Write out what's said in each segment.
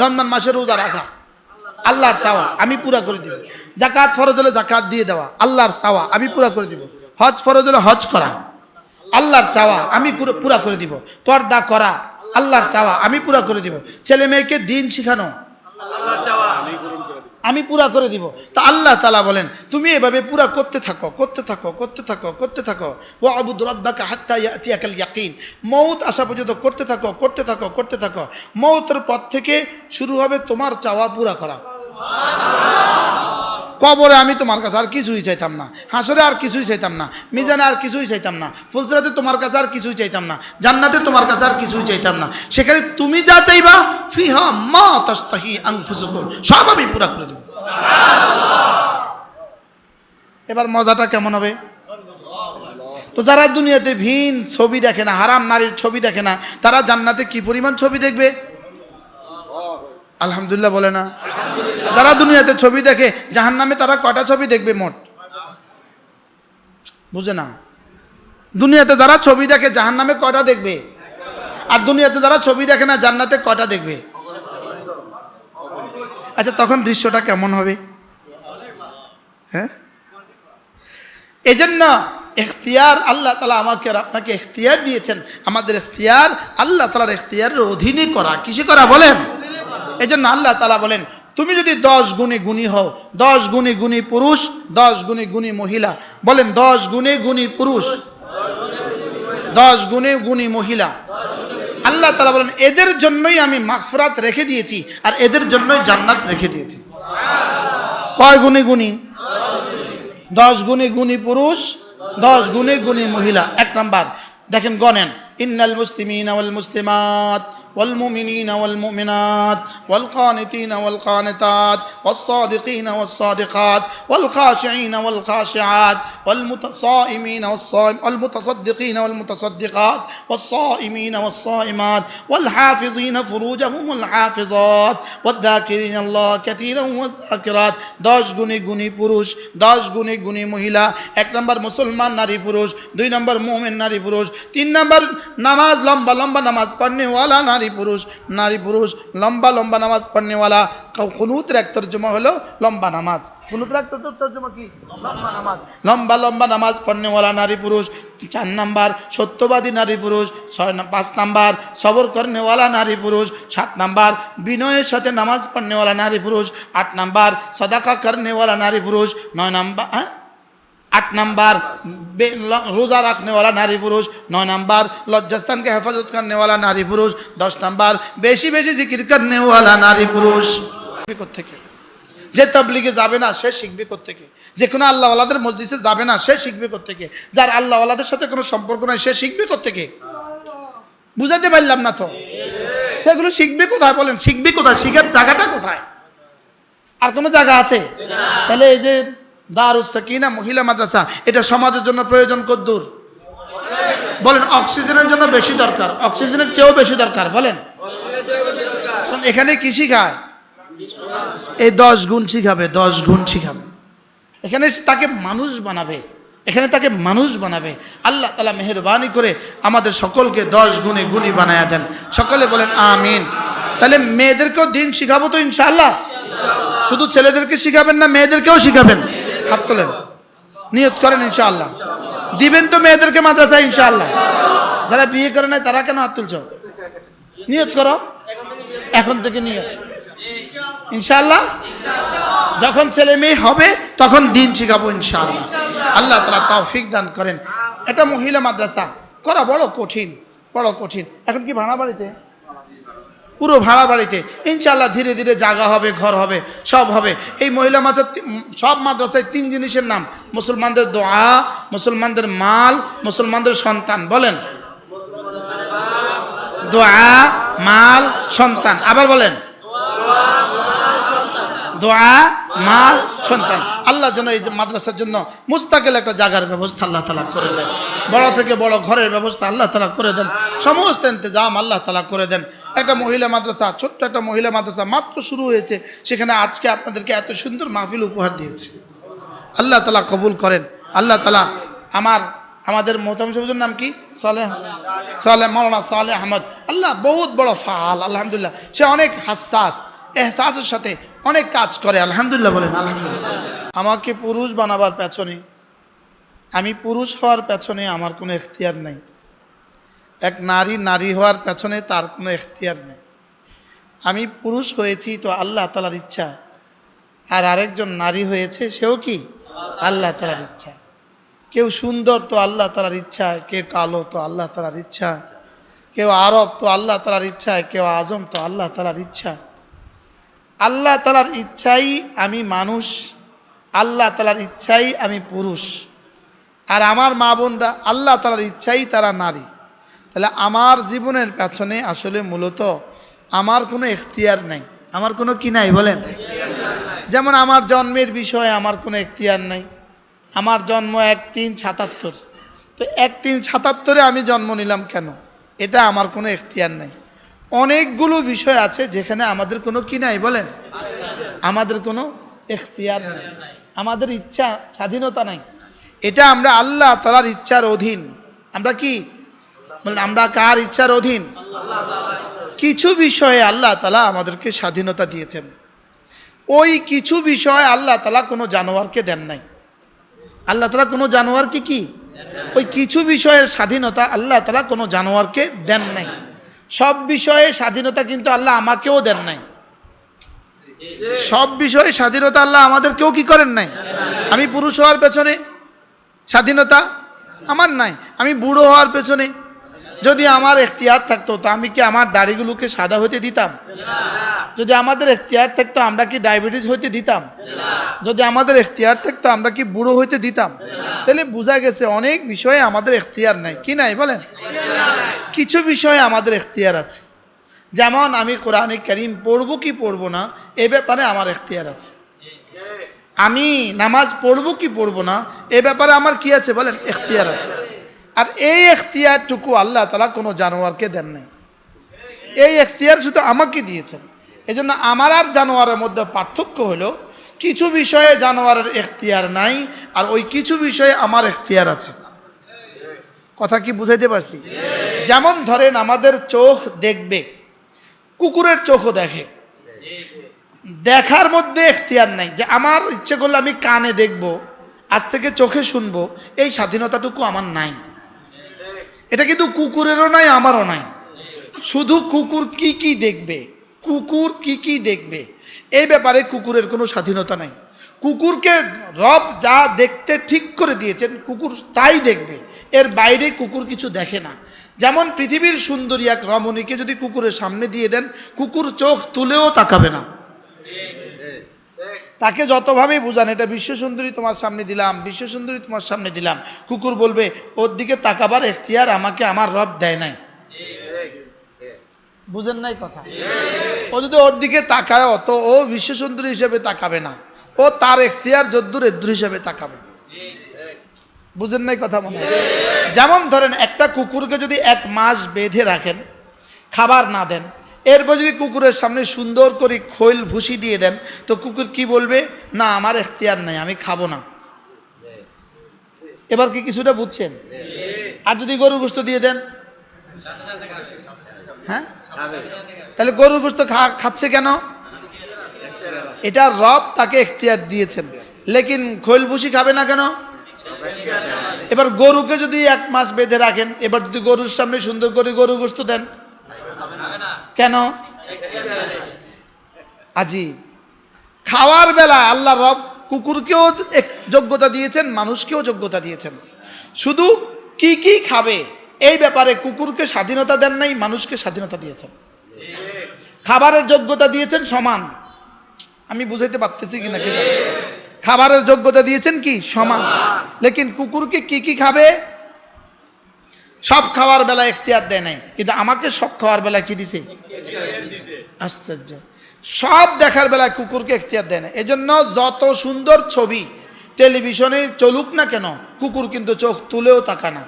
রমজান মাসে রোজা রাখা। আল্লাহর চাওয়া, আমি পুরা করে দিব। জাকাত ফরজ হলে জাকাত দিয়ে দেওয়া, আল্লাহর চাওয়া, আমি পুরা করে দিব। হজ ফরজ হলে হজ করা, আল্লাহর চাওয়া, আমি পুরো করে দিব। পর্দা করা, আল্লাহর চাওয়া, আমি পুরা করে দিব। ছেলে মেয়েকে দিন শিখানো আমি পুরা করে দিব। তা আল্লাহ তালা বলেন, তুমি এভাবে পুরা করতে থাকো করতে থাকো করতে থাকো করতে থাকো। ও আবুদ রব্বাকে হাত্তা ইয়াকিন। মৌত আসা পর্যন্ত করতে থাকো করতে থাকো করতে থাকো। মৌতের পর থেকে শুরু হবে তোমার চাওয়া পুরা করা। কবরে আমি তোমার কাছে আর কিছুই চাইতাম না। হাসরে আর কিছুই চাইতাম না। মিজানে আর কিছুই চাইতাম না। ফুলসরাতে তোমার কাছে আর কিছুই চাইতাম না। জান্নাতে তোমার কাছে আর কিছুই চাইতাম না। সেখানে তুমি যা চাইবা সব আমি পুরা করে দেব। এবার মজাটা কেমন হবে? তো যারা দুনিয়াতে ভিন ছবি দেখে না, হারাম নারীর ছবি দেখে না, তারা জান্নাতে কি পরিমাণ ছবি দেখবে? আলহামদুলিল্লাহ বলে না। যারা দুনিয়াতে ছবি দেখে জাহান নামে তারা কটা ছবি দেখবে মোট? বুঝে না? দুনিয়াতে যারা ছবি দেখে জাহান নামে কটা দেখবে? আর দুনিয়াতে যারা ছবি দেখে না, জান্নাতে কটা দেখবে? আচ্ছা তখন দৃশ্যটা কেমন হবে? হ্যাঁ? এই জন্য এখতিয়ার আল্লাহ তালা আমাকে আপনাকে এখতিয়ার দিয়েছেন। আমাদের এখতিয়ার, আল্লাহ তালার এখতিয়ারের অধীনে করা। কিসে করা বলেন? এই জন্য আল্লাহ তালা বলেন তুমি যদি দশ গুণে গুণী হও, দশ গুণে গুণী পুরুষ, দশ গুণে গুণী মহিলা, বলেন দশ গুণে গুণী পুরুষ, দশ গুণে গুণী মহিলা। আল্লাহ তালা বলেন, এদের জন্যই আমি মাগফরাত রেখে দিয়েছি আর এদের জন্যই জান্নাত রেখে দিয়েছি। কয় গুণে গুণী? দশ গুণে গুণী পুরুষ, দশ গুণে গুণী মহিলা। এক নাম্বার, দেখেন গনেন ইন্নাল মুসলিমিন ওয়াল মুসলিমাত। والمؤمنين والمؤمنات والقانتين والقانتات والصادقين والصادقات والخاشعين والخاشعات والمتصائمين والصائم والمتصدقين والمتصدقات والصائمين والصائمات والحافظين فروجهم والحافظات والذاكرين الله كثيرا والذاكرات দশ গুণী গুণী পুরুষ দশ গুণী গুণী মহিলা এক নম্বর মুসলমান নারী পুরুষ দুই নম্বর মোমেন নারী পুরুষ তিন নম্বর নামাজ লম্বা লম্বা নামাজ পড়নেওয়ালা নারী পুরুষ নারী পুরুষ লম্বা লম্বা নামাজ পড়নেওয়ালা। খুনুতের এক তর্জমা হলো লম্বা নামাজ। খুনুতের এক তর্জমা কি? লম্বা নামাজ। লম্বা লম্বা নামাজ পড়নেওয়ালা নারী পুরুষ চার নাম্বার সত্যবাদী নারী পুরুষ ছয় পাঁচ নাম্বার সবর করনেওয়ালা নারী পুরুষ সাত নাম্বার বিনয়ের সাথে নামাজ পড়নেওয়ালা নারী পুরুষ আট নাম্বার সদাকা করনেওয়ালা নারী পুরুষ নয় নাম্বার হ্যাঁ? আট নাম্বার রোজা রাখনেওয়ালা নারী পুরুষ। নয় নাম্বার, লজ্জাস্থানকে হেফাজত করনেওয়ালা নারী পুরুষ। দশ নাম্বার, বেশি বেশি জিকির করনেওয়ালা নারী পুরুষ। থেকে যে তবলিগে যাবে না, সে শিখবে থেকে যে কোনো আল্লাহওয়ালাদের মসজিদে যাবে না, সে শিখবে থেকে যার আল্লাহওয়ালাদের সাথে কোনো সম্পর্ক নাই, সে শিখবে থেকে বুঝাতে পারলাম না তো? সেগুলো শিখবে কোথায় বলেন? শিখবে কোথায়? শিখার জায়গাটা কোথায়? আর কোনো জায়গা আছে? তাহলে এই যে দারুস সাকিনা, মহিলা মাদ্রাসা। এটা সমাজের জন্য প্রয়োজন কদ্দূর। বলেন, অক্সিজেনের জন্য বেশি দরকার। অক্সিজেনের চেয়েও বেশি দরকার, বলেন। এখানে কি শিখায়? এই দশ গুণ শিখাবে, দশ গুণ শিখাবে। এখানে তাকে মানুষ বানাবে। এখানে তাকে মানুষ বানাবে। আল্লাহ তালা মেহরবানি করে আমাদের সকলকে দশ গুণে গুণী বানায়া দেন। সকলে বলেন, আমিন। তাহলে মেয়েদেরকেও দিন শিখাবো তো ইনশাআল্লাহ? শুধু ছেলেদেরকে শিখাবেন না, মেয়েদেরকেও শিখাবেন? হাত তোলেন। নিয়ত করেন ইনশাআল্লাহ। দিবেন তো মেয়েদেরকে মাদ্রাসা ইনশাআল্লাহ। যারা বিয়ে করে নাই, তারা কেন হাত তুলছ? নিয়ত করো। এখন থেকে নিয়ত। ইনশাআল্লাহ, যখন ছেলে মেয়ে হবে, তখন দিন শিখাবো ইনশাআল্লাহ। আল্লাহ তালা তৌফিক দান করেন। এটা মহিলা মাদ্রাসা। করা বড় কঠিন বড় কঠিন। এখন কি ভাড়া বাড়িতে? পুরো ভাড়া বাড়িতে। ইনশাল্লাহ ধীরে ধীরে জায়গা হবে, ঘর হবে, সব হবে। এই মহিলা মাদ্রাসা সব মাদ্রাসায় তিন জিনিসের নাম। মুসলমানদের দোয়া, মুসলমানদের মাল, মুসলমানদের সন্তান। বলেন। দোয়া, মাল, সন্তান। আবার বলেন। দোয়া, মাল, সন্তান। আল্লাহ যেন এই মাদ্রাসার জন্য মুস্তাকিল একটা জায়গার ব্যবস্থা আল্লাহ তালা করে দেন। বড় থেকে বড় ঘরের ব্যবস্থা আল্লাহ তালা করে দেন। সমস্ত ইন্তজাম আল্লাহ তালা করে দেন। একটা মহিলা মাদ্রাসা, ছোট্ট একটা মহিলা মাদ্রাসা মাত্র শুরু হয়েছে, সেখানে আজকে আপনাদেরকে এত সুন্দর মাহফিল উপহার দিয়েছে। আল্লাহ তালা কবুল করেন। আল্লাহ তালা আমার, আমাদের মোহতাম সবুজের নাম কি? সালে সালে মৌলানা সালে আহমদ। আল্লাহ বহুত বড় ফাল আলহামদুলিল্লাহ। সে অনেক হাসাস, এহসাসের সাথে অনেক কাজ করে, আলহামদুলিল্লাহ বলেন, আলহামদুলিল্লাহ। আমাকে পুরুষ বানাবার পেছনে, আমি পুরুষ হওয়ার পেছনে আমার কোনো এখতিয়ার নেই। এক নারী নারী হওয়ার পেছনে তার কোনো এখতিয়ার নেই। আমি পুরুষ হয়েছি তো আল্লাহ তালার ইচ্ছা। আর আরেকজন নারী হয়েছে, সেও কি? আল্লাহ তালার ইচ্ছা। কেউ সুন্দর তো আল্লাহ তালার ইচ্ছা, কেউ কালো তো আল্লাহ তালার ইচ্ছা। কেউ আরব তো আল্লাহ তালার ইচ্ছায় কেউ আজম তো আল্লাহ তালার ইচ্ছা। আল্লাহ তালার ইচ্ছাই আমি মানুষ, আল্লাহ তালার ইচ্ছাই আমি পুরুষ। আর আমার মা বোনরা আল্লাহ তালার ইচ্ছাই তারা নারী। তাহলে আমার জীবনের পেছনে আসলে মূলত আমার কোনো এখতিয়ার নেই। আমার কোনো কি নাই বলেন? যেমন আমার জন্মের বিষয়ে আমার কোনো এখতিয়ার নাই। আমার জন্ম এক তিন সাতাত্তর। তো এক তিন সাতাত্তরে আমি জন্ম নিলাম কেন? এটা আমার কোনো এখতিয়ার নাই। অনেকগুলো বিষয় আছে যেখানে আমাদের কোনো কি নাই বলেন? আমাদের কোনো এখতিয়ার নাই। আমাদের ইচ্ছা স্বাধীনতা নাই। এটা আমরা আল্লাহ তালার ইচ্ছার অধীন। আমরা কি আমরা কার ইচ্ছার অধীন? কিছু বিষয়ে আল্লাহ তালা আমাদেরকে স্বাধীনতা দিয়েছেন। ওই কিছু বিষয় আল্লাহ তালা কোনো জানোয়ারকে দেন নাই। আল্লাহ তালা কোনো জানোয়ারকে কি? ওই কিছু বিষয়ের স্বাধীনতা আল্লাহ তালা কোনো জানোয়ারকে দেন নাই। সব বিষয়ে স্বাধীনতা কিন্তু আল্লাহ আমাকেও দেন নাই। সব বিষয়ে স্বাধীনতা আল্লাহ আমাদেরকেও কি করেন নাই? আমি পুরুষ হওয়ার পেছনে স্বাধীনতা আমার নাই। আমি বুড়ো হওয়ার পেছনে যদি আমার এখতিয়ার থাকতো, তো আমি কি আমার দাড়িগুলোকে সাদা হতে দিতাম? যদি আমাদের এখতিয়ার থাকতো, আমরা কি ডায়াবেটিস হইতে দিতাম? যদি আমাদের এখতিয়ার থাকতো, আমরা কি বুড়ো হইতে দিতাম? তাহলে বোঝা গেছে অনেক বিষয়ে আমাদের এখতিয়ার নাই। কি নাই বলেন? কিছু বিষয়ে আমাদের এখতিয়ার আছে। যেমন আমি কোরআনে করিম পড়ব কি পড়ব না, এ ব্যাপারে আমার এখতিয়ার আছে। আমি নামাজ পড়ব কি পড়ব না, এ ব্যাপারে আমার কি আছে বলেন? এখতিয়ার আছে। আর এই এখতিয়ারটুকু আল্লাহ তালা কোনো জানোয়ারকে দেন নাই। এই এখতিয়ার শুধু আমাকে দিয়েছেন। এই জন্য আমার আর জানোয়ারের মধ্যে পার্থক্য হলো, কিছু বিষয়ে জানোয়ারের এখতিয়ার নাই আর ওই কিছু বিষয়ে আমার এখতিয়ার আছে। কথা কি বুঝাইতে পারছি? যেমন ধরেন আমাদের চোখ দেখবে, কুকুরের চোখও দেখে। দেখার মধ্যে এখতিয়ার নাই যে আমার ইচ্ছে করলে আমি কানে দেখব, আজ থেকে চোখে শুনব, এই স্বাধীনতাটুকু আমার নাই। এটা কিন্তু কুকুরেরও নাই, আমারও নাই। শুধু কুকুর কি কি দেখবে? কুকুর কি কি দেখবে? এই ব্যাপারে কুকুরের কোনো স্বাধীনতা নাই। কুকুরকে রব যা দেখতে ঠিক করে দিয়েছেন, কুকুর তাই দেখবে। এর বাইরে কুকুর কিছু দেখে না। যেমন পৃথিবীর সুন্দরী এক রমণীকে যদি কুকুরের সামনে দিয়ে দেন, কুকুর চোখ তুলেও তাকাবে না। তাকে যতভাবেই বুঝান, এটা বিশ্ব সুন্দরী তোমার সামনে দিলাম, বিশ্ব সুন্দরী তোমার সামনে দিলাম। কুকুর বলবে, ওর দিকে তাকাবার এখতিয়ার আমাকে আমার রব দেয় নাই। বুঝেন নাই কথা? ও যদি ওর দিকে তাকায়, অত ও বিশ্ব সুন্দরী হিসেবে তাকাবে না। ও তার এখতিয়ার যদ্দুর এদ্দুর হিসেবে তাকাবে। বুঝেন নাই কথা মনে? যেমন ধরেন, একটা কুকুরকে যদি এক মাস বেঁধে রাখেন, খাবার না দেন এরপর যদি কুকুরের সামনে সুন্দর করে খৈল ভুসি দিয়ে দেন, তো কুকুর কি বলবে? না, আমার এখতিয়ার নাই, আমি খাব না। এবার কি কিছুটা বুঝছেন? আর যদি গরুর গোস্ত দিয়ে দেন? হ্যাঁ? তাহলে গরুর গোস্ত খাচ্ছে কেন? এটা রব তাকে এখতিয়ার দিয়েছেন। লেকিন খৈল ভুসি খাবে না কেন? এবার গরুকে যদি এক মাস বেঁধে রাখেন, এবার যদি গরুর সামনে সুন্দর করে গরু গোস্ত দেন কেন? আজি, খাওয়ার বেলা আল্লাহ রব কুকুরকেও যোগ্যতা দিয়েছেন, মানুষকেও যোগ্যতা দিয়েছেন। শুধু কি কি খাবে, এই ব্যাপারে কুকুরকে স্বাধীনতা দেন নাই, মানুষকে স্বাধীনতা দিয়েছেন। খাবারের যোগ্যতা দিয়েছেন সমান। আমি বুঝাইতে পারতেছি কিনা খাবারের যোগ্যতা দিয়েছেন কি? সমান। লেকিন কুকুরকে কি কি খাবে সব খাওয়ার বেলা এখতিয়ার দেয় নাই। কিন্তু আমাকে সব খাওয়ার বেলা কি দিছে? আশ্চর্য। সব দেখার বেলায় কুকুরকে এখতিয়ার দেয় না এজন্য যত সুন্দর ছবি টেলিভিশনে চলুক না কেন, কুকুর কিন্তু চোখ তুলেও তাকা না।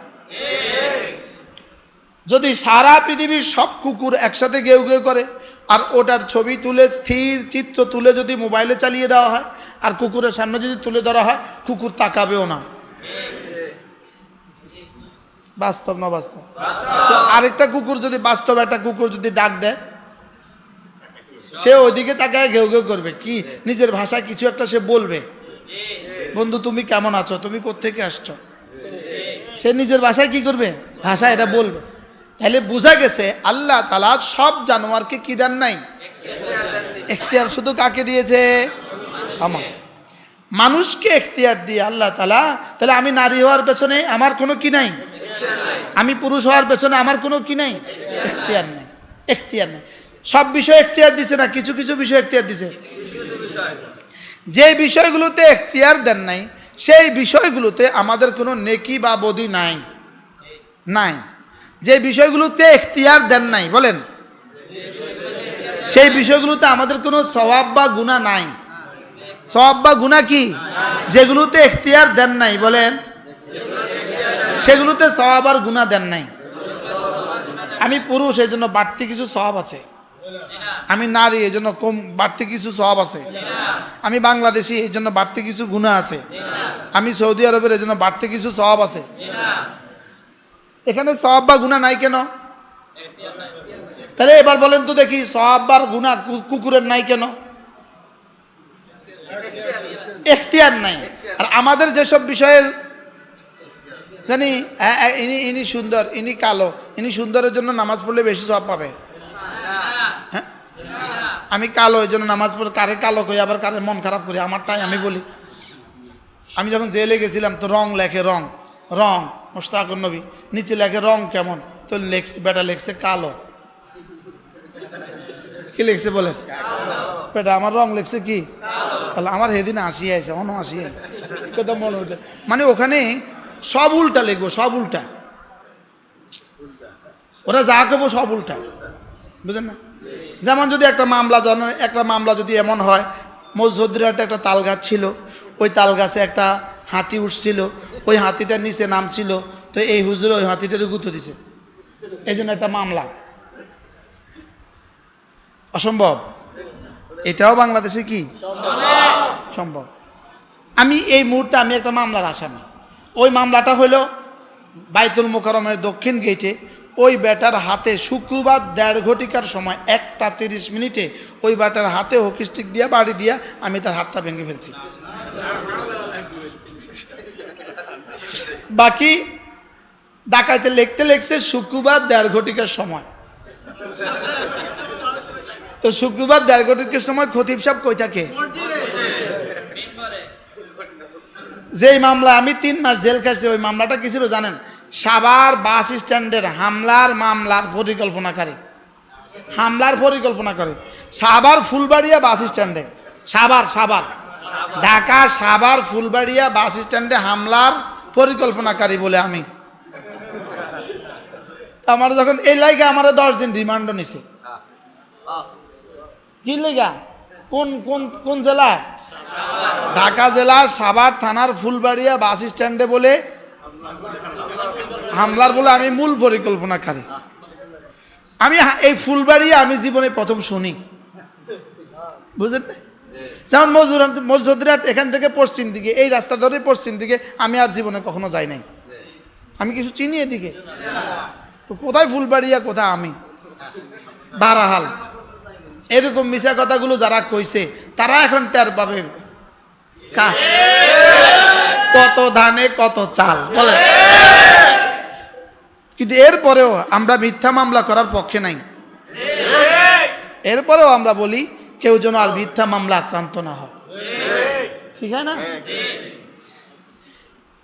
যদি সারা পৃথিবীর সব কুকুর একসাথে গেউ গেউ করে, আর ওটার ছবি তুলে, স্থির চিত্র তুলে যদি মোবাইলে চালিয়ে দেওয়া হয়, আর কুকুরের সামনে যদি তুলে ধরা হয়, কুকুর তাকাবেও না। বাস্তব না বাস্তব তো আরেকটা কুকুর যদি বাস্তব, একটা কুকুর যদি ডাক দেয়, সে ওইদিকে তাকায় ঘেউ ঘেউ করবে। কি? নিজের ভাষায় কিছু একটা সে বলবে। বন্ধু, তুমি কেমন আছো? তুমি কোত্থেকে আসছো? সে নিজের ভাষায় কি করবে? ভাষা এটা বলবে। তাহলে বোঝা গেছে, আল্লাহ তালা সব জানোয়ারকে কি দেন নাই? এখতিয়ার শুধু কাকে দিয়েছে? আমার। মানুষকে এখতিয়ার দিয়ে আল্লাহ তালা তাহলে আমি নারী হওয়ার পেছনে আমার কোনো কি নাই? আমি পুরুষ হওয়ার পেছনে আমার কোনো কি নাই? এখতিয়ার নেই এখতিয়ার নেই। সব বিষয় এখতিয়ার দিছে না, কিছু কিছু বিষয় এখতিয়ার দিছে। যে বিষয়গুলোতে এখতিয়ার দেন নাই, সেই বিষয়গুলোতে আমাদের কোনো নেকি বা বদি নাই। নাই। যে বিষয়গুলোতে এখতিয়ার দেন নাই, বলেন। সেই বিষয়গুলোতে আমাদের কোনো স্বভাব বা গুণা নাই। স্বভাব বা গুণা কি? যেগুলোতে এখতিয়ার দেন নাই, বলেন। সেগুলোতে স্বভাব আর গুণা দেন নাই। আমি পুরুষ এই জন্য বাড়তি কিছু স্বভাব আছে। আমি নারী এই জন্য কম, বাড়তি কিছু সব আছে। আমি বাংলাদেশি এই জন্য বাড়তি কিছু গুণা আছে। আমি সৌদি আরবের এই জন্য বাড়তি কিছু সব আছে। এখানে স্বভাব বা গুণা নাই কেন? তাহলে এবার বলেন তো দেখি স্বভাব বা গুণা কুকুরের নাই কেন? এখতিয়ার নাই। আর আমাদের যেসব বিষয়ে জানি ইনি ইনি সুন্দর, ইনি কালো, ইনি সুন্দরের জন্য নামাজ পড়লে বেশি সব পাবে। হ্যাঁ? আমি কালো, এই জন্য নামাজ পড়ে কারে কালো করি আবার কারে মন খারাপ করি, আমারটাই আমি বলি। আমি যখন জেলে গেছিলাম তো রং লেখে রং রং মোস্তাকুর নবী, নিচে লেখে রং কেমন? তো লেখছে, বেটা লেখছে কালো। কি লেখছে বলেন? বেটা, আমার রং লেখছে কি? তাহলে আমার সেদিন আসি আছে, অন্য আসি কথা মনে উঠে। মানে ওখানে সব উল্টা লিখব, সব উল্টা। ওরা যা করব সব উল্টা। বুঝলেন না? যেমন যদি একটা মামলা জন একটা মামলা যদি এমন হয়, মসজিদের একটা তাল গাছ ছিল, ওই তাল গাছে একটা হাতি উঠছিল, ওই হাতিটার নিচে নামছিল, তো এই হুজুর ওই হাতিটারে গুঁতো দিছে। এই জন্য একটা মামলা। অসম্ভব। এটাও বাংলাদেশে কি? সম্ভব। আমি এই মুহূর্তে আমি একটা মামলার আসামি। ওই মামলাটা হলো বাইতুল মোকারমের দক্ষিণ গেটে ওই ব্যাটার হাতে শুক্রবার দেড় ঘটিকার সময় একটা তিরিশ মিনিটে ওই ব্যাটার হাতে হকি স্টিক দিয়া, বাড়ি দিয়া আমি তার হাতটা ভেঙে ফেলছি। বাকি ডাকাইতে লিখতে লিখছে শুক্রবার দেড় ঘটিকার সময়। তো শুক্রবার দেড় ঘটিকার সময় খতিব সাহেব কই থাকে? যেই মামলা, আমি তিন মাস জেল খাইছি, ওই মামলাটা কি ছিল জানেন? সাবার বাস স্ট্যান্ডের হামলার মামলার পরিকল্পনাকারী। হামলার পরিকল্পনা করে সাভার ফুলবাড়িয়া বাস স্ট্যান্ডে। সাবার সাবার ঢাকা সাবার ফুলবাড়িয়া বাস স্ট্যান্ডে হামলার পরিকল্পনাকারী বলে আমি। আমার যখন এই লাইগা আমার দশ দিন রিমান্ডও নিছে। কি লেগা কোন কোন কোন জেলা ঢাকা জেলার সাভার থানার ফুলবাড়িয়া বাস স্ট্যান্ডে বলে হামলার বলে আমি মূল পরিকল্পনাকারী। আমি এই ফুলবাড়িয়া আমি জীবনে প্রথম শুনি। বুঝলেন? যেমন মজুর মজুরাট এখান থেকে পশ্চিম দিকে, এই রাস্তা ধরে পশ্চিম দিকে আমি আর জীবনে কখনো যাই নাই। আমি কিছু চিনি এদিকে? তো কোথায় ফুলবাড়িয়া, কোথায় আমি? বারাহাল। এরকম মিশা কথাগুলো যারা কইছে, তারা এখন পাবে। কা- কত ধানে, কত চাল বলে কিন্তু এরপরেও আমরা মিথ্যা মামলা করার পক্ষে নাই। এরপরেও আমরা বলি, কেউ যেন আর মিথ্যা মামলা আক্রান্ত না হয়। ঠিক না?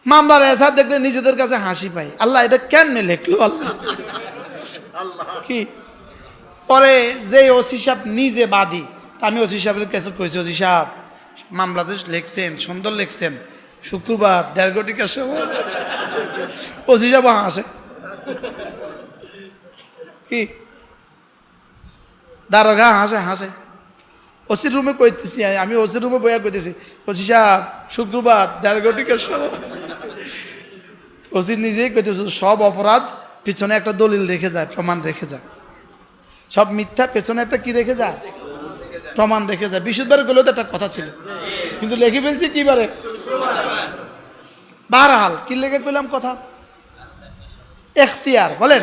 মামলার এসা দেখলে নিজেদের কাছে হাসি পাই আল্লাহ এটা কেন লেখলো আল্লাহ? কি? পরে যে ওসি সাহেব নিজে বাদী আমি ওসি সাহেবের কাছে কইছি, ওসি সাহেব মামলাতে লিখছেন, সুন্দর লিখছেন। শুক্রবার, দেড় ঘটিকার সময় ওসি সাহেব হাসে কি? দারোগা হাসে হাসে ওসির রুমে কইতেছি, আমি ওসির রুমে বইয়া কইতেছি, ওসি সাহেব, শুক্রবার, দেড় ঘটিকার সময় ওসি নিজেই কইতেছে, সব অপরাধ পিছনে একটা দলিল রেখে যায়, প্রমাণ রেখে যায়। সব মিথ্যা, পেছনে একটা কি রেখে যায়? প্রমাণ রেখে যায়। বিশুদ্ধবার গেলেও তো একটা কথা ছিল। কিন্তু লেখে ফেলছি কি বারে? বারহাল। কি লেগে পেলাম কথা? এখতিয়ার, বলেন।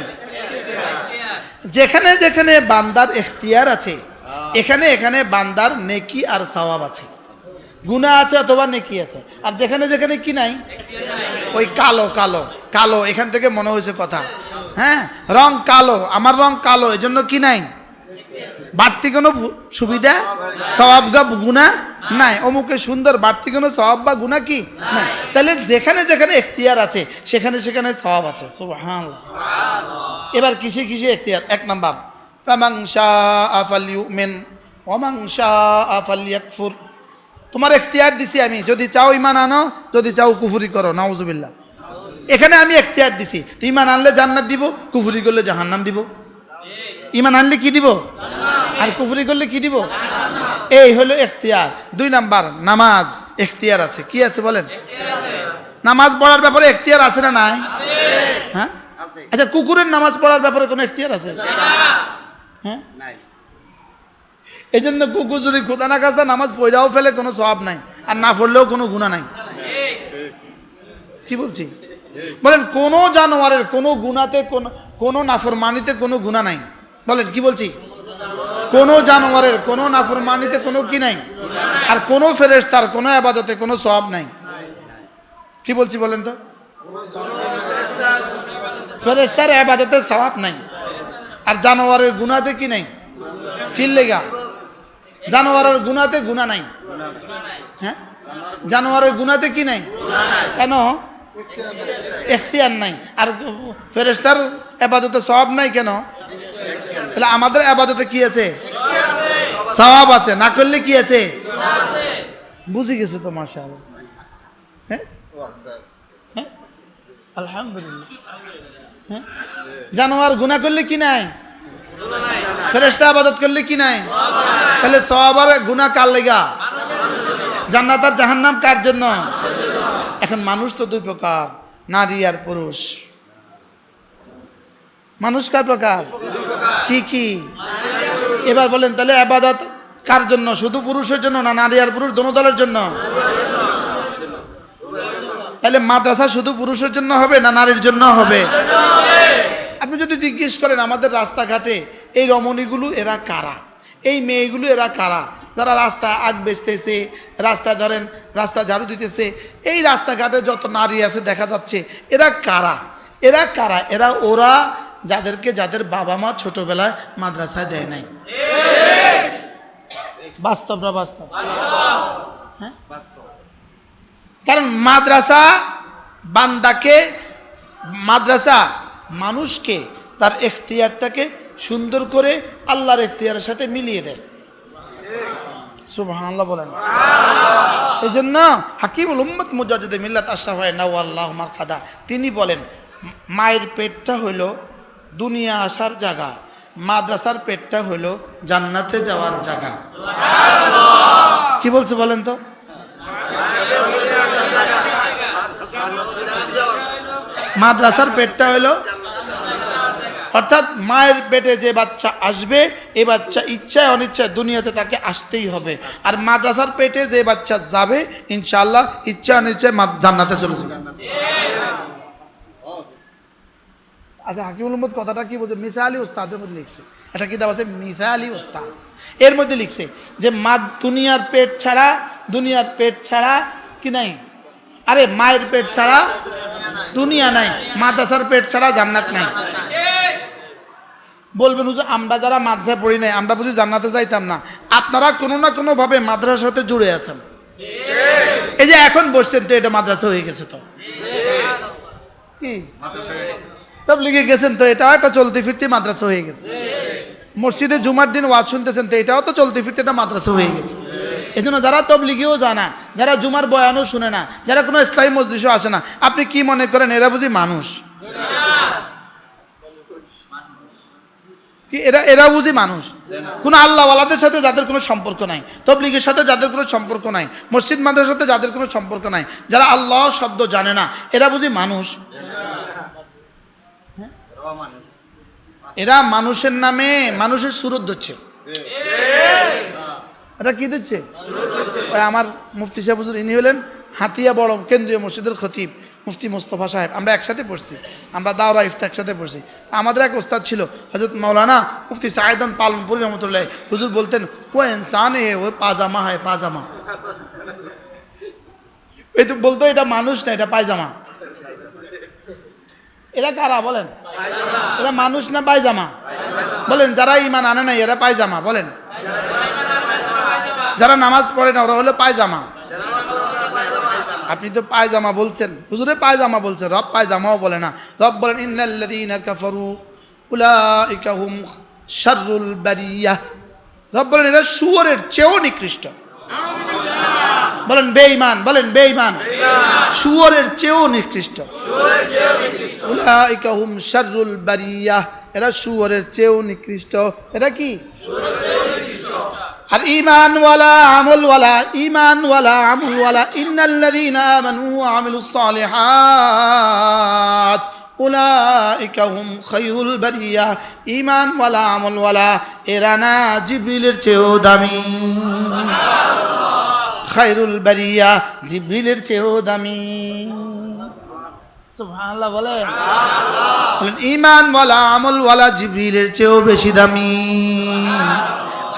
যেখানে যেখানে বান্দার এখতিয়ার আছে, এখানে এখানে বান্দার নেকি আর সওয়াব আছে। গুণা আছে অথবা নেকি আছে। আর যেখানে যেখানে কি নাই? ওই কালো কালো কালো। এখান থেকে মনে হয়েছে কথা। হ্যাঁ? রং কালো। আমার রং কালো, এজন্য কি নাই? বাড়তি কোনো সুবিধা, স্বভাব গুণা নাই। অমুকে সুন্দর, বাড়তি কোনো স্বভাব বা গুণা কি নাই? তাহলে যেখানে যেখানে এখতিয়ার আছে, সেখানে সেখানে স্বভাব আছে। এবার কিসে কিসে এখতিয়ার? এক নাম্বার, ফামান শাআ ফালইউমিন ওয়ামান শাআ ফালইয়াকফুর। তোমার এখতিয়ার দিছি আমি। যদি চাও ইমান আনো, যদি চাও কুফুরি করো, নাউজুবিল্লাহ। এখানে আমি এখতিয়ার দিছি। ইমান আনলে জান্নাত দিব, কুফুরি করলে জাহান্নাম দিব। ইমান আনলে কি দিব? আর কুফুরি করলে কি দিব? এই হলো এখতিয়ার। দুই নাম্বার নামাজ এখতিয়ার আছে। কি আছে বলেন? নামাজ পড়ার ব্যাপারে এখতিয়ার আছে না নাই? হ্যাঁ? আচ্ছা কুকুরের নামাজ পড়ার ব্যাপারে কোনো এখতিয়ার আছে? হ্যাঁ? নাই। এই জন্য কুকুর যদি খোদা না কাজটা নামাজ পড়াও ফেলে কোনো স্বভাব নাই। আর না পড়লেও কোনো গুণা নাই। কি বলছি? বলেন কোনো জানোয়ারের কোনো গুণাতে কোনো কোনো নাফরমানিতে কোনো গুণা নাই। বলেন, কি বলছি? কোনো জানোয়ারের, কোনো নাফরমানিতে কোনো কি নাই? আর কোনো ফেরেশতার, কোনো আবাদতে কোনো সওয়াব নাই। কি বলছি বলেন তো? ফেরেশতার আবাদতে সওয়াব নাই। আর জানোয়ারের গুণাতে কি নাই? চিল্লেগা জানোয়ারের গুণাতে গুণা নাই। হ্যাঁ? জানোয়ারের গুণাতে কি নাই? কেন? এখতিয়ার নাই। আর ফেরেস্তার আবাদতে সওয়াব নাই কেন? তাহলে আমাদের আবাদতে কি আছে? সওয়াব আছে। না করলে কি আছে? বুঝে গেছে তো মাসা হ্যাঁ? হ্যাঁ? হ্যাঁ? জানোয়ার গুণা করলে কি নাই? ফেরেস্তা আবাদত করলে কি নাই? তাহলে সবার গুণা কার লেগা? জান্নাত আর জাহান্নাম কার জন্য? এখন মানুষ তো দুই প্রকার, নারী আর পুরুষ। মানুষ কার প্রকার? কি কি? এবার বলেন, তাহলে আবাদত কার জন্য? শুধু পুরুষের জন্য না, নারী আর পুরুষ দোনো দলের জন্য? তাহলে মাদ্রাসা শুধু পুরুষের জন্য হবে না নারীর জন্য হবে? আপনি যদি জিজ্ঞেস করেন, আমাদের রাস্তাঘাটে এই রমণীগুলো এরা কারা? এই মেয়েগুলো এরা কারা? যারা রাস্তা আগ বেচতেছে, রাস্তা ধরেন, রাস্তা ঝাড়ু দিতেছে, এই রাস্তাঘাটে যত নারী আছে দেখা যাচ্ছে, এরা কারা? এরা কারা? এরা ওরা যাদেরকে যাদের বাবা মা ছোটবেলায় মাদ্রাসায় দেয় নাই। বাস্তব না বাস্তব? হ্যাঁ? কারণ মাদ্রাসা বান্দাকে, মাদ্রাসা মানুষকে তার এখতিয়ারটাকে সুন্দর করে আল্লাহর এখতিয়ারের সাথে মিলিয়ে দেয়। বলেন। এই জন্য খাদা তিনি বলেন, মায়ের পেটটা হইল দুনিয়া আসার জায়গা মাদ্রাসার পেটটা হইল জান্নাতে যাওয়ার জায়গা। কি বলছে বলেন তো? মাদ্রাসার পেটটা হলো অর্থাৎ মায়ের পেটে যে বাচ্চা আসবে এ বাচ্চা ইচ্ছায় অনিচ্ছায় দুনিয়াতে তাকে আসতেই হবে। আর মাদ্রাসার পেটে যে বাচ্চা যাবে ইনশাল্লাহ ইচ্ছা অনিচ্ছায় জান্নাতে চলে যাবে। আচ্ছা হাকিমুল উম্মদ কথাটা কি বলছে? মিসালি উস্তাদের মধ্যে লিখছে। এটা কিতাব আছে মিসালি উস্তাদ। এর মধ্যে লিখছে যে মা দুনিয়ার পেট ছাড়া দুনিয়ার পেট ছাড়া কি নাই? আরে মায়ের পেট ছাড়া দুনিয়া নাই মাদ্রাসার পেট ছাড়া জান্নাত নাই। বলবেন হুজুর আমরা যারা মাদ্রাসায় পড়ি নাই আমরা বুঝি জান্নাতে যাইতাম না। আপনারা কোনো না কোনো ভাবে মাদ্রাসার সাথে জুড়ে আছেন। এই যে এখন বসছেন তো এটা মাদ্রাসা হয়ে গেছে তো। কি? সব লিখে গেছেন তো, এটাও একটা চলতে ফিরতে মাদ্রাসা হয়ে গেছে। মসজিদে জুমার দিন ওয়াজ শুনতেছেন তো, এটাও তো চলতে ফিরতে একটা মাদ্রাসা হয়ে গেছে। এই জন্য যারা তবলিগিও জানা যারা জুমার বয়ানও শুনে না, যারা কোনো ইসলামী মসজিদও আসে না, আপনি কি মনে করেন এরা বুঝি মানুষ? কি এরা এরা বুঝি মানুষ? কোনো আল্লাহওয়ালাদের সাথে যাদের কোনো সম্পর্ক নাই, তবলিগের সাথে যাদের কোনো সম্পর্ক নাই, মসজিদ মাদ্রাসার সাথে যাদের কোনো সম্পর্ক নাই, যারা আল্লাহ শব্দ জানে না, এরা বুঝি মানুষ? এরা মানুষের নামে মানুষের সুরত ধরছে। এটা কি দিচ্ছে আমার মুফতি সাহেব ইনি হলেন হাতিয়া বড় কেন্দ্রীয় মসজিদের খতিব, মুফতি মোস্তফা সাহেব। আমরা একসাথে পড়ছি, আমরা দাওরা ইফতা একসাথে পড়ছি। আমাদের এক ওস্তাদ ছিল হজরত মৌলানা মুফতি সাহেদন পালনপুরি রহমতুল্লাহ। হুজুর বলতেন, ও ইনসান এ, ও পাজামা হয় পাজামা। এই তো বলতো, এটা মানুষ না, এটা পায়জামা। এরা কারা বলেন? এরা মানুষ না পায়জামা? বলেন, যারা ইমান আনে নাই, এরা পায়জামা, বলেন। যারা নামাজ পড়ে না, ওরা হলো পায়জামা। আপনি তো পায়জামা বলছেন। হুজুরে পায়জামা বলছেন, রব পায়জামাও বলে না। রব বলেন, ইন্নাল্লাযীনা কাফারু, উলাইকা হুম শাররুল বারিয়াহ রব বলেন, এরা শুয়োরের চেয়েও নিকৃষ্ট। বলেন বেঈমান বলেন বেঈমান। শুয়োরের চেয়েও নিকৃষ্ট। উলাইকা হুম শাররুল বারিয়াহ এরা শুয়োরের চেয়েও নিকৃষ্ট। এটা কি? আর ইমানওয়ালা আমলওয়ালা ইমানওয়ালা আমলওয়ালা ইন্নাল্লাযীনা আমানু ওয়া আমিলুস সালিহাত। উলাইকা হুম খায়রুল বারিয়া। ইমানওয়ালা আমলওয়ালা এরা না জিবরিলের চেয়েও দামি। খায়রুল বারিয়া জিবরিলের চেয়েও দামি। বলেন। বলেন ইমানওয়ালা আমলওয়ালা জিবরিলের চেয়েও বেশি দামি।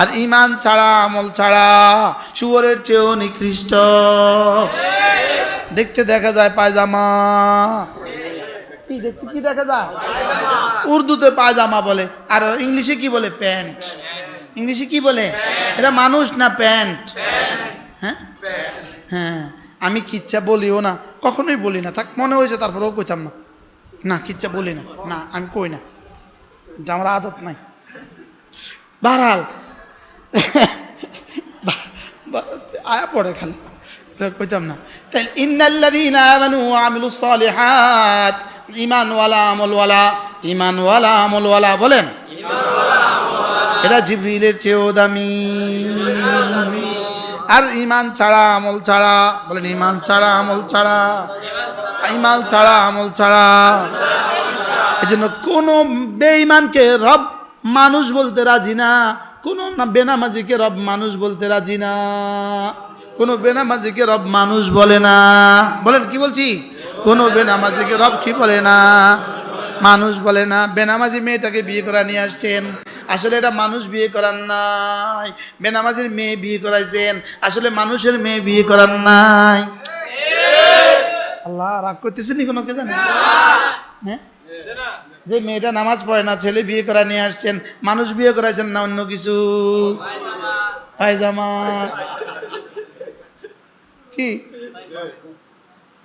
আর ইমান ছাড়া আমল ছাড়া শুয়োরের চেয়েও নিকৃষ্ট। দেখতে দেখা যায় পায়জামা। কি দেখতে কি দেখা যায়? উর্দুতে পায়জামা বলে আর ইংলিশে কি বলে? প্যান্ট। ইংলিশে কি বলে? এটা মানুষ না প্যান্ট? হ্যাঁ? হ্যাঁ। আমি কিচ্ছা বলিও না। কখনোই বলি না। থাক মনে হয়েছে তারপরেও কইতাম না। না কিচ্ছা বলি না। না আমি কই না। এটা আমার আদত নাই। বাহাল আয়া পড়ে খালি। কইতাম না। তাই ইন্নাল্লাযীনা আমানু ওয়া আমিলুস সালিহাত ঈমানওয়ালা আমলওয়ালা ঈমানওয়ালা আমলওয়ালা বলেন? এটা জিবরিলের চেয়েও দামি। আর ইমান ছাড়া, আমল ছাড়া। বলেন, ইমান ছাড়া, আমল ছাড়া। ইমান ছাড়া, আমল ছাড়া। এই জন্য কোনো বেঈমানকে রব মানুষ বলতে রাজি না। কোনো বেনামাজিকে রব মানুষ বলতে রাজি না। কোনো বেনামাজিকে রব মানুষ বলে না। বলেন, কি বলছি? কোনো বেনামাজিকে রব কি বলে না? মানুষ বলে না। বেনামাজি মেয়েটাকে বিয়ে করা নিয়ে আসছেন। আসলে এটা মানুষ বিয়ে করার নাই। বেনামাজির মেয়ে বিয়ে করাইছেন। আসলে মানুষের মেয়ে বিয়ে করার নাই। আল্লাহ, রাগ করতেছেন কোনো কে জানে? হ্যাঁ? যে মেয়েটা নামাজ পড়ে না, ছেলে বিয়ে করা নিয়ে আসছেন, মানুষ বিয়ে করাইছেন না অন্য কিছু? পায়জামা। কি?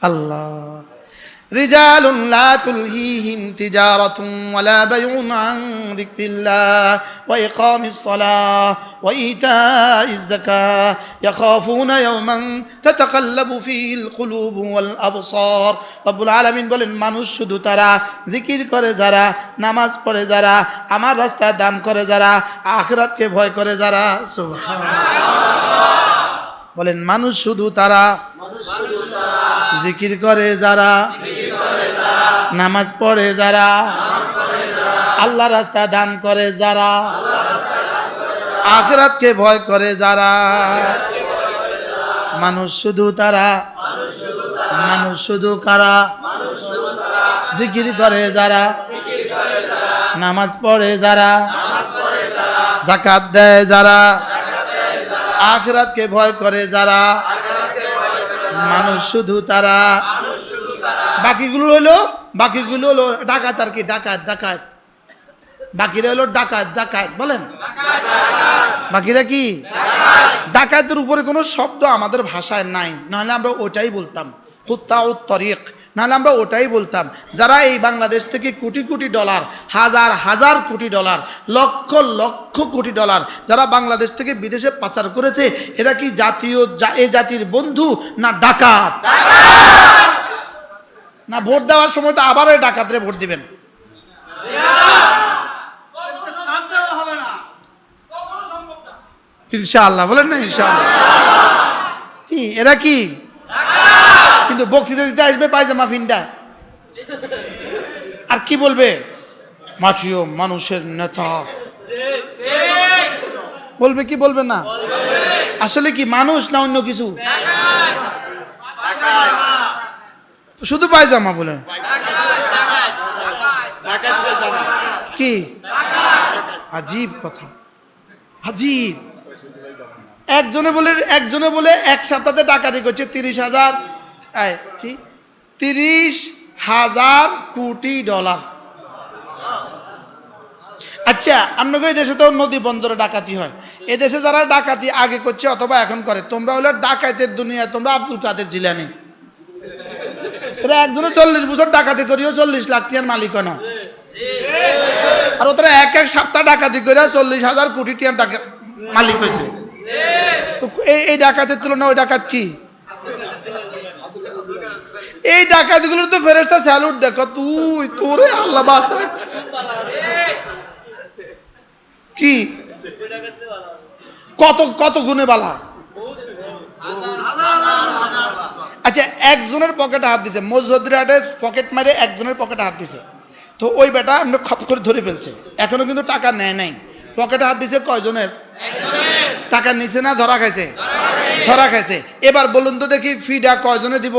আল্লাহ। رجال لا تلهيهم تجارة ولا بيع عن ذكر الله وإقام الصلاة وإيتاء الزكاة يخافون يوما تتقلب فيه القلوب والأبصار رب العالمين বলেন মানুষ শুধু তারা জিকির করে যারা নামাজ পড়ে যারা আমার রাস্তায় দান করে যারা আখরাতকে ভয় করে যারা সুবহানাল্লাহ বলেন, মানুষ শুধু তারা জিকির করে যারা, নামাজ পড়ে যারা, আল্লাহ রাস্তা দান করে যারা, আখরাতকে ভয় করে যারা। মানুষ শুধু তারা, মানুষ শুধু কারা, জিকির করে যারা, নামাজ পড়ে যারা, জাকাত দেয় যারা। আখরাতকে ভয় করে যারা? মানুষ শুধু তারা। বাকিগুলো হলো বাকিগুলো হলো ডাকাত আর কি ডাকাত ডাকাত। বাকিরা হলো ডাকাত ডাকাত বলেন। বাকিরা কি? ডাকাতের উপরে কোনো শব্দ আমাদের ভাষায় নাই নাহলে আমরা ওটাই বলতাম কুত্তা ও তরিক। নাহলে আমরা ওটাই বলতাম, যারা এই বাংলাদেশ থেকে কোটি কোটি ডলার, হাজার হাজার কোটি ডলার, লক্ষ লক্ষ কোটি ডলার যারা বাংলাদেশ থেকে বিদেশে পাচার করেছে, এরা কি জাতীয় এ জাতির বন্ধু না ডাকাত? না, ভোট দেওয়ার সময় তো আবার ওই ডাকাতরে ভোট দিবেন। ইনশাআল্লাহ, বলেন না ইনশাআল্লাহ। এরা কি? কিন্তু বক্তৃতা দিতে আসবে পায়জামা ফিনটা আর কি বলবে? মাছিও মানুষের নেতা। বলবে কি বলবে না? আসলে কি মানুষ না অন্য কিছু? শুধু পায়জামা বলে। কি? আজীব কথা। আজীব। একজনে বলে একজনে বলে এক সপ্তাহে ডাকাতি করছে তিরিশ হাজার। কি? তিরিশ হাজার কোটি ডলার। আচ্ছা আপনাকে এই দেশে তো নদী বন্দরে ডাকাতি হয়। এ দেশে যারা ডাকাতি আগে করছে অথবা এখন করে, তোমরা হলো ডাকাতের দুনিয়া তোমরা আব্দুল কাদের জিলানি। একজনে চল্লিশ বছর ডাকাতি করিও চল্লিশ লাখ টিয়ার মালিক না। আর ওরা এক এক সপ্তাহ ডাকাতি করে চল্লিশ হাজার কোটি টিয়ার মালিক হয়েছে। এই ডাকাতের তুলনায় ওই ডাকাত কি? এই ডাকাতগুলোর তো ফেরেস্তা স্যালুট দেখো তুই তোরে আল্লাহ বাসা। কি? কত কত গুণে বালা? আচ্ছা একজনের পকেটে হাত দিছে মজুদ্দির হাটে পকেট মারে একজনের পকেটে হাত দিছে। তো ওই বেটা আমরা খপ করে ধরে ফেলছে। এখনও কিন্তু টাকা নেয় নাই। পকেটে হাত দিছে কয়জনের? টাকা নিছে না, ধরা খাইছে? ধরা খাইছে। এবার বলুন তো দেখি ফিডা কয়জনে দিব?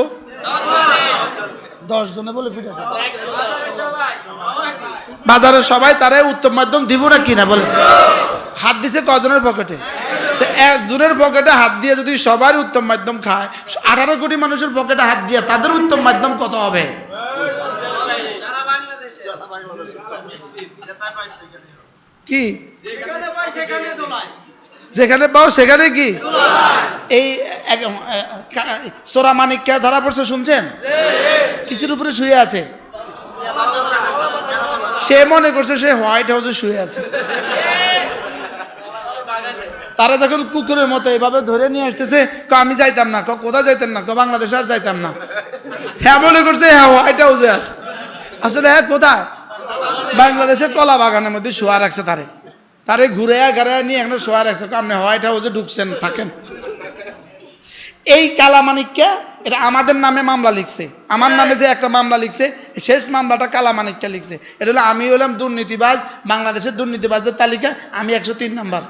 দশ জনে বলে ফিডা বাজারে সবাই তারা উত্তম মাধ্যম দিব না কিনা বলে। হাত দিছে কজনের পকেটে? তো একজনের পকেটে হাত দিয়ে যদি সবার উত্তম মাধ্যম খায় আঠারো কোটি মানুষের পকেটে হাত দিয়ে তাদের উত্তম মাধ্যম কত হবে? কি? যেখানে পাও সেখানে কি? এই সোরা মানিককে ধরা পড়ছে শুনছেন? কিছুর উপরে শুয়ে আছে? সে মনে করছে সে হোয়াইট হাউসে শুয়ে আছে। তারা যখন কুকুরের মতো এভাবে ধরে নিয়ে আসতেছে আমি যাইতাম না ক কোথায় যাইতাম না বাংলাদেশে আর যাইতাম না। হ্যাঁ মনে করছে হ্যাঁ হোয়াইট হাউসে আছে। আসলে হ্যাঁ কোথায়? বাংলাদেশের কলা বাগানের মধ্যে শোয়া রাখছে তারে। তারে ঘুরে ঘাড়ে নিয়ে এখানে শোয়া রাখছে। আপনি হোয়াইট হাউসে ঢুকছেন থাকেন। এই কালামানিককে এটা আমাদের নামে মামলা লিখছে। আমার নামে যে একটা মামলা লিখছে শেষ মামলাটা কালামানিককে লিখছে। এটা হলো আমি হলাম দুর্নীতিবাজ বাংলাদেশের দুর্নীতিবাজদের তালিকা আমি একশো তিন নাম্বার।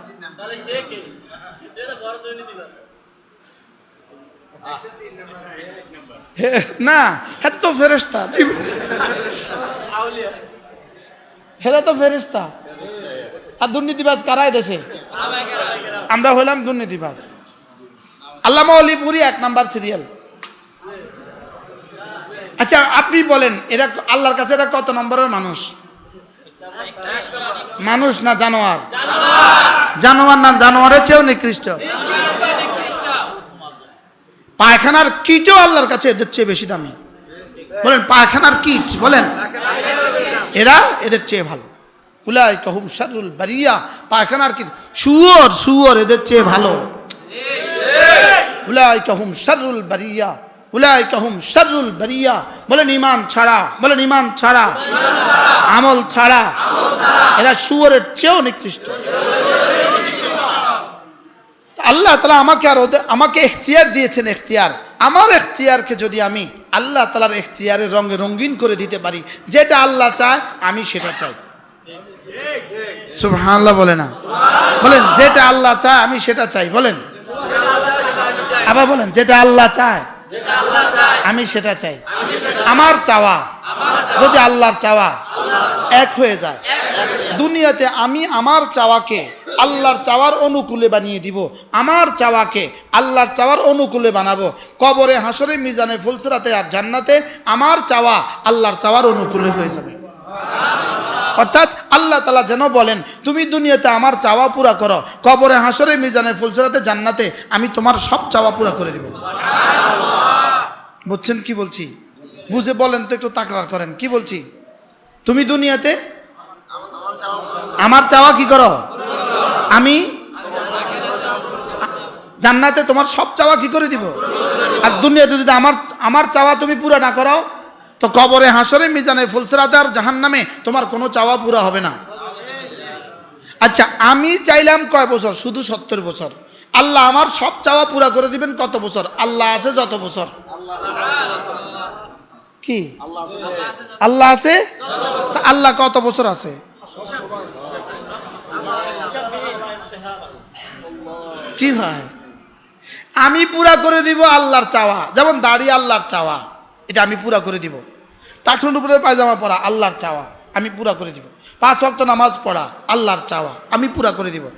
না হ্যাঁ তো ফেরেস্তা হেরা তো ফেরেস্তা আর দুর্নীতিবাজ কারাই দেশে? আমরা হলাম দুর্নীতিবাজ। আল্লামা অলিপুরি এক নাম্বার সিরিয়াল আচ্ছা আপনি বলেন, এরা আল্লাহর কাছে এরা কত নম্বরের মানুষ? মানুষ না জানোয়ার? জানোয়ার না জানোয়ারের চেয়েও নিকৃষ্ট। পায়খানার কিটও আল্লাহর কাছে এদের চেয়ে বেশি দামি। বলেন, পায়খানার কিট, বলেন। এরা এদের চেয়ে ভালো। উলাই কহুম শারুল বারিয়া, পায়খানার কিট শুয়োর শুয়োর, এদের চেয়ে ভালো। উলাইকা হুম শাররুল বারিয়া, উলাইকা হুম শাররুল বারিয়া। বলেন ইমান ছাড়া, বলেন ইমান ছাড়া। আমল ছাড়া। এরা শুয়োরের চেয়েও নিকৃষ্ট। আল্লাহ তালা আমাকে আর ওদের আমাকে এখতিয়ার দিয়েছেন এখতিয়ার। আমার এখতিয়ারকে যদি আমি আল্লাহ তালার এখতিয়ারের রঙে রঙিন করে দিতে পারি, যেটা আল্লাহ চায়, আমি সেটা চাই। সুবহানাল্লাহ বলে না। বলেন, যেটা আল্লাহ চায়, আমি সেটা চাই, বলেন। আবার বলেন, যেটা আল্লাহ চায়, আমি সেটা চাই। আমার চাওয়া, যদি আল্লাহর চাওয়া এক হয়ে যায়, দুনিয়াতে আমি আমার চাওয়াকে আল্লাহর চাওয়ার অনুকূলে বানিয়ে দিব। আমার চাওয়াকে আল্লাহর চাওয়ার অনুকূলে বানাবো। কবরে হাসরে মিজানে, ফুলসরাতে আর জান্নাতে আমার চাওয়া আল্লাহর চাওয়ার অনুকূলে হয়ে যাবে। অর্থাৎ আল্লাহ তালা যেন বলেন, তুমি দুনিয়াতে আমার চাওয়া পুরা করো। কবরে হাসরে মিজানে ফুলসরাতে জান্নাতে আমি তোমার সব চাওয়া পুরা করে দিব। বুঝছেন কি বলছি? বুঝে বলেন তো একটু তাকরার করেন। কি বলছি? তুমি দুনিয়াতে আমার চাওয়া কি করো? আমি জান্নাতে তোমার সব চাওয়া কি করে দিব? আর দুনিয়াতে যদি আমার আমার চাওয়া তুমি পুরা না করো তো কবরে হাসরে মিজানে ফুলসরাতে আর জাহান নামে তোমার কোনো চাওয়া পুরা হবে না। আচ্ছা আমি চাইলাম কয় বছর? শুধু সত্তর বছর। আল্লাহ আমার সব চাওয়া পুরা করে দিবেন কত বছর? আল্লাহ আছে যত বছর। কি? আল্লাহ আছে? আল্লাহ কত বছর আছে? কি ভাই? আমি পুরা করে দিব আল্লাহর চাওয়া। যেমন দাড়ি আল্লাহর চাওয়া, এটা আমি পুরা করে দিব। টাকনুর উপরে পায়জামা পরা, আল্লাহর চাওয়া। আমি পুরা করে দিব। পাঁচ অক্ত নামাজ পড়া, আল্লাহর চাওয়া। আমি পুরা করে দিব।